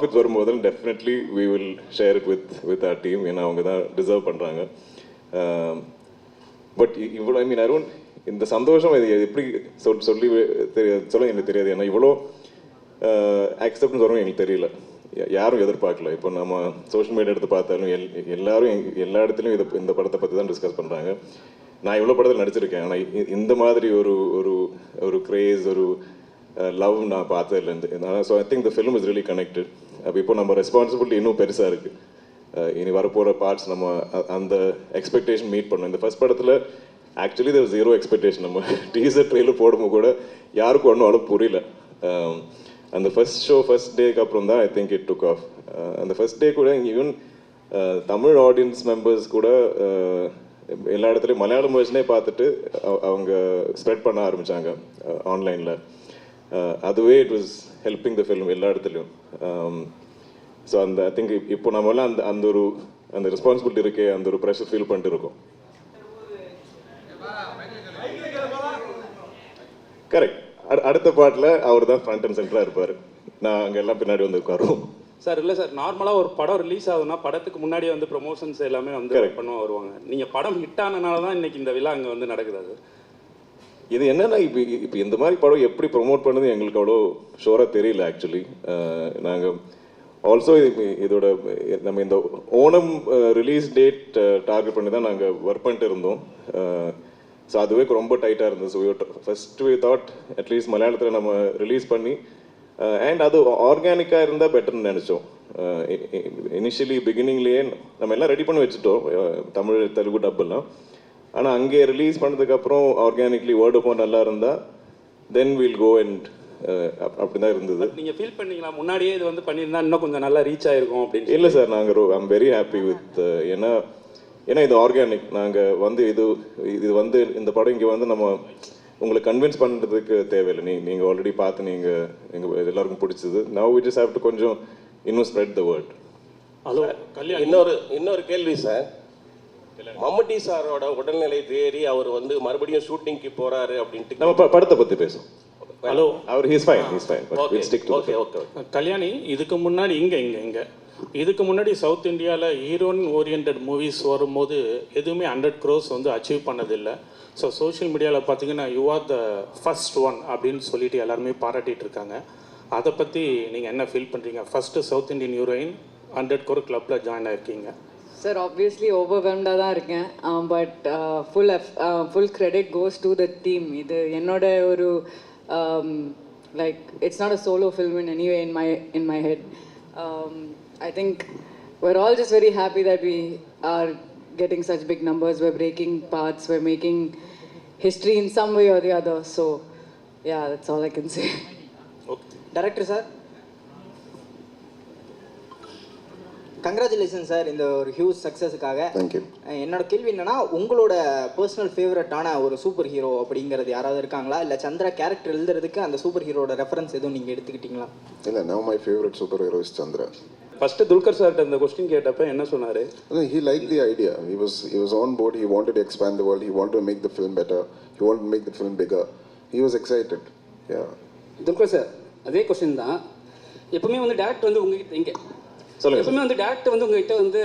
Profits வரும்போது definitely we will share it with with our team ஏன்னா அவங்க தான் டிசர்வ் பண்ணுறாங்க பட் இவ்வளோ ஐ மீன் அருண் இந்த சந்தோஷம் இது எப்படி சொல் சொல்லி தெரிய சொல்ல எனக்கு தெரியாது. ஏன்னா இவ்வளோ uh, அக்செப்டன்ஸ் வரும் எங்களுக்கு தெரியல. யாரும் எதிர்பார்க்கல. இப்போ நம்ம சோஷியல் மீடியா எடுத்து பார்த்தாலும் எல் எல்லாரும் எல்லா இடத்துலையும் இதை இந்த படத்தை பற்றி தான் டிஸ்கஸ் பண்ணுறாங்க நான் இவ்வளோ படத்தில் நடிச்சிருக்கேன். ஆனால் இந்த மாதிரி ஒரு ஒரு ஒரு கிரேஸ் ஒரு லவ் நான் பார்த்ததுலேருந்து so I think the film is really connected அப்போ இப்போ நம்ம ரெஸ்பான்சிபிலிட்டி இன்னும் பெருசாக இருக்குது இனி வரப்போகிற பார்ட்ஸ் நம்ம அ- அந்த எக்ஸ்பெக்டேஷன் மீட் பண்ணோம் இந்த ஃபர்ஸ்ட் படத்தில் ஆக்சுவலி தேர் ஜீரோ எக்ஸ்பெக்டேஷன் நம்ம டீசர் ட்ரெயிலர் போடும்போது கூட யாருக்கும் ஒன்றும் அளவு புரியல. அந்த ஃபர்ஸ்ட் ஷோ ஃபர்ஸ்ட் டேக்கு அப்புறம் தான் I think it took off அந்த ஃபர்ஸ்ட் டே கூட ஈவன் தமிழ் ஆடியன்ஸ் மெம்பர்ஸ் கூட எல்லா இடத்துலையும் மலையாளம் வேர்ஷனே பார்த்துட்டு அவங்க ஸ்ப்ரெட் பண்ண ஆரம்பித்தாங்க ஆன்லைனில் அதுவே it was helping the film எல்லா இடத்துலையும். ஸோ அந்த ஐ திங்க் இப்போ நம்மளாம் அந்த அந்த ஒரு அந்த ரெஸ்பான்சிபிலிட்டி இருக்கே அந்த ஒரு ப்ரெஷர் ஃபீல் பண்ணிட்டு இருக்கோம். கரெக்ட் அடுத்த பாட்டில் அவர் தான் ஃப்ரண்ட் அண்ட் சென்டராக இருப்பார். நான் அங்கே எல்லாம் பின்னாடி வந்து உட்காருவோம். சார் இல்லை சார் நார்மலாக ஒரு படம் ரிலீஸ் ஆகுதுன்னா படத்துக்கு முன்னாடியே வந்து ப்ரொமோஷன்ஸ் எல்லாமே வந்து. பண்ண வருவாங்க. நீங்கள் படம் ஹிட் ஆனனால தான் இன்னைக்கு இந்த விழா அங்கே வந்து நடக்குது அது. இது என்னென்னா இப்போ இப்போ இந்த மாதிரி படம் எப்படி ப்ரொமோட் பண்ணது எங்களுக்கு அவ்வளோ ஷோராக தெரியல ஆக்சுவலி நாங்கள் ஆல்சோ இதோட நம்ம இந்த ஓணம் ரிலீஸ் டேட் டார்கெட் பண்ணி தான் நாங்கள் ஒர்க் பண்ணிட்டு இருந்தோம். ஸோ அதுவே ரொம்ப டைட்டாக இருந்தது. So first we thought at least மலையாளத்தில் நம்ம ரிலீஸ் பண்ணி அண்ட் அது ஆர்கானிக்காக இருந்தால் பெட்டர்னு நினச்சோம். இனிஷியலி பிகினிங்லேயே நம்ம எல்லாம் ரெடி பண்ணி வச்சுட்டோம். தமிழ் தெலுங்கு டப்பெல்லாம் ஆனால் அங்கே ரிலீஸ் பண்ணதுக்கப்புறம் ஆர்கானிக்லி வேர்டு ஆஃப் நல்லா இருந்தால் தென் வில் கோ அண்ட் அப்படி தான் இருந்தது. நீங்கள் ஃபீல் பண்ணீங்களா? முன்னாடியே இது வந்து பண்ணியிருந்தா இன்னும் கொஞ்சம் நல்லா ரீச் ஆயிருக்கும் அப்படின்னு இல்லை சார் நாங்கள் ஐம் வெரி ஹாப்பி வித் ஏன்னா ஏன்னா இது ஆர்கானிக் நாங்கள் வந்து இது இது வந்து இந்த படம் இங்கே வந்து நம்ம உங்களை கன்வின்ஸ் பண்ணுறதுக்கு தேவையில்லை. நீ நீங்கள் ஆல்ரெடி பார்த்து நீங்கள் எங்கள் எல்லாருக்கும் பிடிச்சது. Now we just have to கொஞ்சம் இன்னும் ஸ்ப்ரெட் த வேர்ட் ஹலோ இன்னொரு இன்னொரு கேள்வி சார். மம்முட்டி சாரோட உடல்நிலை தேறி அவர் வந்து மறுபடியும் ஷூட்டிங்க்கு போறாரு அப்படின்ட்டு. நம்ம ப- படத்தை பற்றி பேசுவோம். Hello. Our he's fine he's fine okay stick to okay okay Kalyani இதுக்கு முன்னாடி இங்கே இங்கே இங்கே. இதுக்கு முன்னாடி சவுத் இந்தியாவில் ஹீரோயின் ஓரியன்ட் மூவிஸ் வரும்போது எதுவுமே ஹண்ட்ரட் க்ரோஸ் வந்து அச்சீவ் பண்ணதில்லை. ஸோ சோஷியல் மீடியாவில் பார்த்தீங்கன்னா you are the first one அப்படின்னு சொல்லிட்டு எல்லாருமே பாராட்டிட்டு இருக்காங்க. அதை பற்றி நீங்கள் என்ன ஃபீல் பண்ணுறீங்க first south Indian heroine hundred crore கிளப்பில் ஜாயின் ஆயிருக்கீங்க. சார் ஆப்வியஸ்லி ஓவர்வெல்ம்டாக தான் இருக்கேன் but full full credit goes to the team இது என்னோட ஒரு like it's not a solo film in anyway in my in my head I think we're all just very happy that we are getting such big numbers we're breaking paths we're making history in some way or the other so yeah that's all i can say okay director sir Congratulation sir இந்த ஒரு huge சக்ஸஸுக்காக என்னோட கேள்வி என்னன்னா உங்களோட personal ஃபேவரட்டான ஒரு super hero அப்படிங்கிறது யாராவது இருக்காங்களா இல்லை சந்திரா கேரக்டர் எழுதுறதுக்கு அந்த சூப்பர் ஹீரோட ரெஃபரன்ஸ் எதுவும் நீங்கள் எடுத்துக்கிட்டீங்களா இல்லை now my favourite super hero is Chandra first Dulquer சார்கிட்ட இந்த கொஸ்டின் கேட்டப்ப என்ன சொன்னார் he liked the idea. He was he was on board. He wanted to expand the world. He wanted to make the film better. He wanted to make the film bigger. He was excited. Yeah. Dulquer sir அதே question தான் எப்பவுமே வந்து director வந்து உங்ககிட்ட இங்கே சொல்லுங்க. எப்பவுமே வந்து டேரக்டர் வந்து உங்ககிட்ட வந்து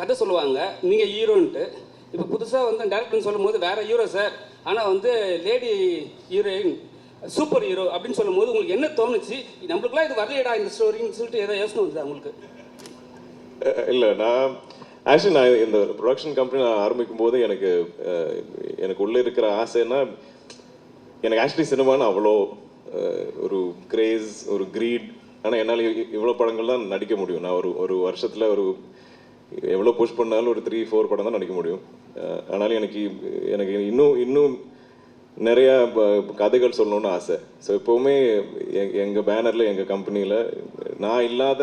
கதை சொல்லுவாங்க. நீங்கள் ஹீரோன்ட்டு. இப்போ புதுசாக வந்து டேரக்டர்னு சொல்லும்போது வேற ஹீரோ சார் ஆனால் வந்து லேடி ஹீரோயின் சூப்பர் ஹீரோ அப்படின்னு சொல்லும்போது உங்களுக்கு என்ன தோணுச்சு? நம்மளுக்குலாம் இது வரலையடா இந்த ஸ்டோரின்னு சொல்லிட்டு ஏதோ யோசனை வந்துதா உங்களுக்கு? இல்லை நான் ஆக்சுவலி நான் இந்த ப்ரொடக்ஷன் கம்பெனி நான் ஆரம்பிக்கும் போது எனக்கு எனக்கு உள்ளே இருக்கிற ஆசைன்னா எனக்கு ஆக்சுவலி சினிமான்னு அவ்வளோ ஒரு கிரேஸ் ஒரு க்ரீட் ஆனால் என்னால் இவ்வளோ படங்கள் தான் நடிக்க முடியும். நான் ஒரு ஒரு வருஷத்தில் ஒரு எவ்வளோ புஷ் பண்ணாலும் ஒரு த்ரீ ஃபோர் படம் தான் நடிக்க முடியும். ஆனாலும் எனக்கு எனக்கு இன்னும் இன்னும் நிறையா கதைகள் சொல்லணும்னு ஆசை. ஸோ எப்போவுமே எ- எங்கள் பேனரில் எங்கள் கம்பெனியில் நான் இல்லாத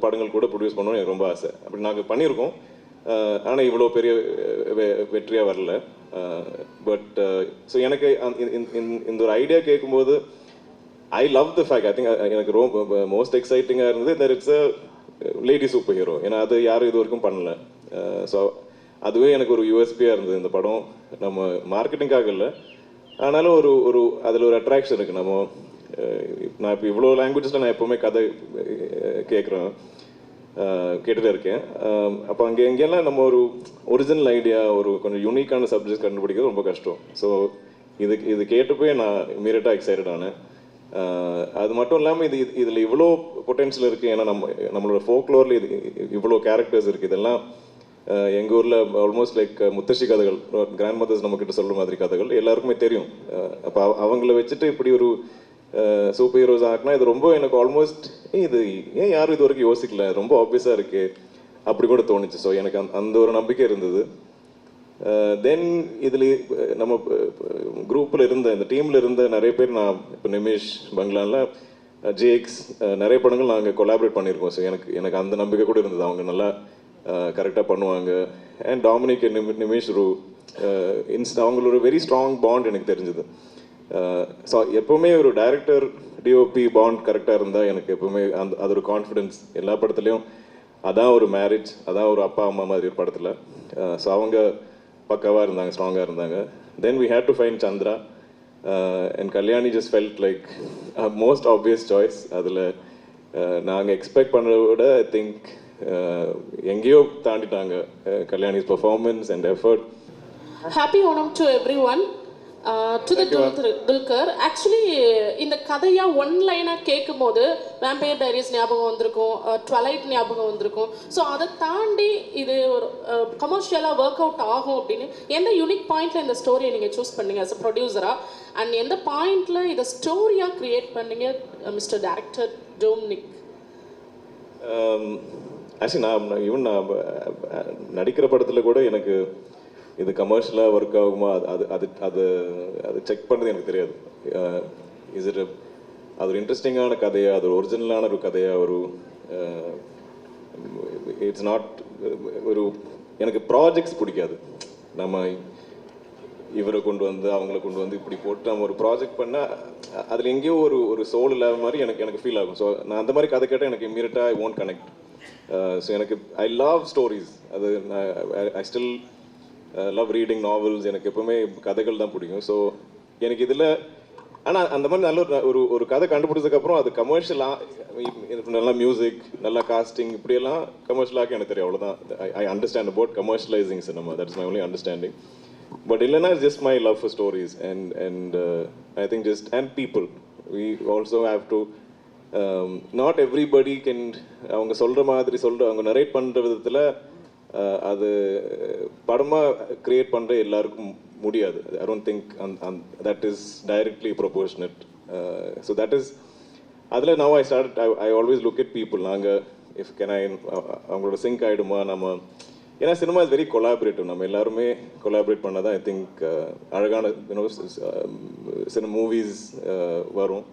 படங்கள் கூட ப்ரொடியூஸ் பண்ணணும்னு எனக்கு ரொம்ப ஆசை. அப்படி நாங்கள் பண்ணியிருக்கோம். ஆனால் இவ்வளோ பெரிய வெற்றியாக வரல. பட் ஸோ எனக்கு இந்த ஒரு ஐடியா கேட்கும்போது I love the fact I think எனக்கு ரொம்ப மோஸ்ட் எக்ஸைட்டிங்காக இருந்தது that it's a lady super hero ஏன்னா அது யாரும் இது வரைக்கும் பண்ணல uh, ஸோ அதுவே எனக்கு ஒரு யூஎஸ்பியாக இருந்தது இந்த படம். நம்ம மார்க்கெட்டிங்காக இல்லை. ஆனாலும் ஒரு ஒரு அதில் ஒரு அட்ராக்ஷன் இருக்குது நம்ம uh, நான் இப்போ இவ்வளோ லாங்குவேஜஸில் நான் எப்போவுமே கதை uh, கேட்குறேன் கேட்டுகிட்டே இருக்கேன். Um, அப்போ அங்கே எங்கெல்லாம் நம்ம ஒரு ஒரிஜினல் ஐடியா ஒரு கொஞ்சம் யூனிக்கான சப்ஜெக்ட் கண்டுபிடிக்கிறது ரொம்ப கஷ்டம். ஸோ இது இது கேட்டப்போ நான் இமீடியட்டாக எக்ஸைட்டட் ஆனேன். அது மட்டும் இல்லாமல் இது இதில் இவ்வளோ பொட்டென்ஷியல் இருக்குது ஏன்னா நம்ம நம்மளோட ஃபோக்லோரில் இது இவ்வளோ கேரக்டர்ஸ் இருக்குது இதெல்லாம் எங்கள் ஊரில் ஆல்மோஸ்ட் லைக் முத்தശ്ശി கதைகள் கிராண்ட் மதர்ஸ் நம்மக்கிட்ட சொல்கிற மாதிரி கதைகள் எல்லாருக்குமே தெரியும். அப்போ அவங்கள வச்சுட்டு இப்படி ஒரு சூப்பர் ஹீரோஸ் ஆகினா இது ரொம்ப எனக்கு ஆல்மோஸ்ட் இது ஏன் யாரும் இது வரைக்கும் யோசிக்கல? ரொம்ப ஆப்வியஸாக இருக்குது அப்படி கூட தோணுச்சு. ஸோ எனக்கு அந் அந்த ஒரு நம்பிக்கை இருந்தது. Uh, தென் இதில் uh, நம்ம uh, குரூப்பில் இருந்த இந்த டீமில் இருந்த நிறைய பேர் நான் இப்போ நிமிஷ் பங்களால ஜேஎக்ஸ் நிறைய படங்கள் நாங்கள் கொலாபரேட் பண்ணியிருக்கோம். ஸோ எனக்கு எனக்கு அந்த நம்பிக்கை கூட இருந்தது. அவங்க நல்லா கரெக்டாக பண்ணுவாங்க. அண்ட் டாமினிக் நிமி நிமிஷ் ரூ இன்ஸ்ட் அவங்களோட வெரி ஸ்ட்ராங் பாண்ட் எனக்கு தெரிஞ்சது. ஸோ எப்போவுமே ஒரு டைரக்டர் டிஓபி பாண்ட் கரெக்டாக இருந்தால் எனக்கு எப்போவுமே அந்த அது ஒரு கான்ஃபிடென்ஸ் எல்லா படத்துலையும் அதான் ஒரு மேரேஜ் அதான் ஒரு அப்பா அம்மா மாதிரி ஒரு படத்தில். ஸோ அவங்க பக்காவாக இருந்தாங்க ஸ்ட்ராங்காக இருந்தாங்க. Then we had to find Chandra and Kalyani just felt like most obvious choice அதில் நாங்கள் எக்ஸ்பெக்ட் பண்ணுறத விட ஐ திங்க் எங்கேயோ தாண்டிட்டாங்க Kalyani's performance and effort happy Onam to every one to the Dulquer actually இந்த கதையா ஒன் லைனாக கேட்கும் போது வேம்பையர் டைரிஸ் ஞாபகம் வந்திருக்கும் ட்வலைட் ஞாபகம் வந்திருக்கும். ஸோ அதை தாண்டி இது ஒரு கமர்ஷியலாக ஒர்க் அவுட் ஆகும் அப்படின்னு எந்த யூனிக் பாயிண்ட்ல இந்த ஸ்டோரியை நீங்கள் சூஸ் பண்ணீங்க அஸ் அ ப்ரொடியூசராக அண்ட் எந்த பாயிண்ட்ல இதை ஸ்டோரியாக கிரியேட் பண்ணீங்க மிஸ்டர் டேரக்டர் டோம்னிக் ஆக்சுவலி நான் ஈவன் நான் நடிக்கிற படத்தில் கூட எனக்கு இது கமர்ஷியலாக ஒர்க் ஆகுமா? அது அது அது அது அது செக் பண்ணது எனக்கு தெரியாது. Uh, இஸ் இட் அது ஒரு இன்ட்ரெஸ்டிங்கான கதையாக அது ஒரு ஒரிஜினலான ஒரு கதையாக ஒரு uh, இட்ஸ் நாட் ஒரு எனக்கு ப்ராஜெக்ட்ஸ் பிடிக்காது. நம்ம இவரை கொண்டு வந்து அவங்கள கொண்டு வந்து இப்படி போட்டு நம்ம ஒரு ப்ராஜெக்ட் பண்ணால் அதில் எங்கேயோ ஒரு ஒரு சோல் இல்லாத மாதிரி எனக்கு எனக்கு ஃபீல் ஆகும். ஸோ நான் அந்த மாதிரி கதை கேட்டால் எனக்கு இம்மீடியட்டாக ஐ ஓன்ட் கனெக்ட் ஸோ எனக்கு ஐ லவ் ஸ்டோரிஸ் அது நான் I still love reading novels எனக்கு எப்பவுமே கதைகள் தான் பிடிக்கும். ஸோ எனக்கு இதில் ஆனால் அந்த மாதிரி நல்ல ஒரு- ஒரு ஒரு கதை கண்டுபிடிச்சதுக்கப்புறம் அது கமர்ஷியலாக நல்லா மியூசிக் நல்லா காஸ்டிங் இப்படியெல்லாம் கமர்ஷியலாக எனக்கு தெரியும். அவ்வளோதான் I understand about commercialising cinema that's my only understanding but இல்லைன்னா just my love for stories and and I think just and people we also have to not everybody can அவங்க சொல்கிற மாதிரி சொல்கிற அவங்க நரேட் பண்ணுற விதத்தில் அது படமாக கிரியேட் பண்ணுற எல்லாருக்கும் முடியாது. I don't think and that is directly proportionate so that is அதில் now I start I I always look it people நாங்கள் இஃப் கேன் ஐ அவங்களோட சிங்க் ஆகிடுமா நம்ம ஏன்னா சினிமா இஸ் வெரி கொலாபரேட்டிவ் நம்ம எல்லாருமே கொலாபரேட் பண்ணால் தான் ஐ திங்க் அழகான யூனோ சில மூவிஸ் வரும்.